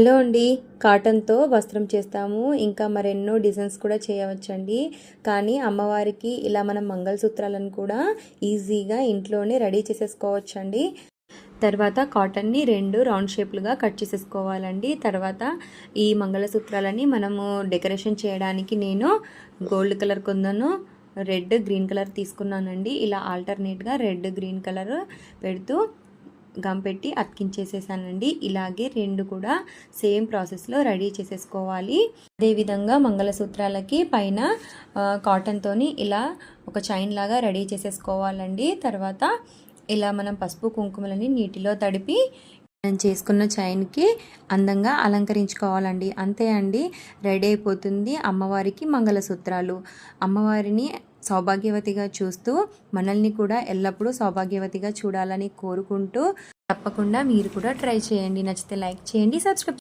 Hello అండి. కాటన్తో వస్త్రం చేస్తాము. ఇంకా మరెన్నో డిజైన్స్ కూడా చేయవచ్చండి. కానీ అమ్మవారికి ఇలా మనం మంగళసూత్రాలను కూడా ఈజీగా ఇంట్లోనే రెడీ చేసేసుకోవచ్చండి. తర్వాత కాటన్ని రెండు రౌండ్ షేప్లుగా కట్ చేసేసుకోవాలండి. తర్వాత ఈ మంగళసూత్రాలని మనము డెకరేషన్ చేయడానికి నేను గోల్డ్ కలర్ కొందను రెడ్ గ్రీన్ కలర్ తీసుకున్నానండి. ఇలా ఆల్టర్నేట్గా రెడ్ గ్రీన్ కలర్ పెడుతూ గమ్ పెట్టి అతికించేసేసానండి. ఇలాగే రెండు కూడా సేమ్ ప్రాసెస్లో రెడీ చేసేసుకోవాలి. అదేవిధంగా మంగళసూత్రాలకి పైన కాటన్తోని ఇలా ఒక చైన్ లాగా రెడీ చేసేసుకోవాలండి. తర్వాత ఇలా మనం పసుపు కుంకుమలని నీటిలో తడిపి మనం చేసుకున్న చైన్కి అందంగా అలంకరించుకోవాలండి. అంతే అండి రెడీ అయిపోతుంది అమ్మవారికి మంగళసూత్రాలు. అమ్మవారిని సౌభాగ్యవతిగా చూస్తూ మనల్ని కూడా ఎల్లప్పుడూ సౌభాగ్యవతిగా చూడాలని కోరుకుంటూ తప్పకుండా మీరు కూడా ట్రై చేయండి. నచ్చితే లైక్ చేయండి సబ్స్క్రైబ్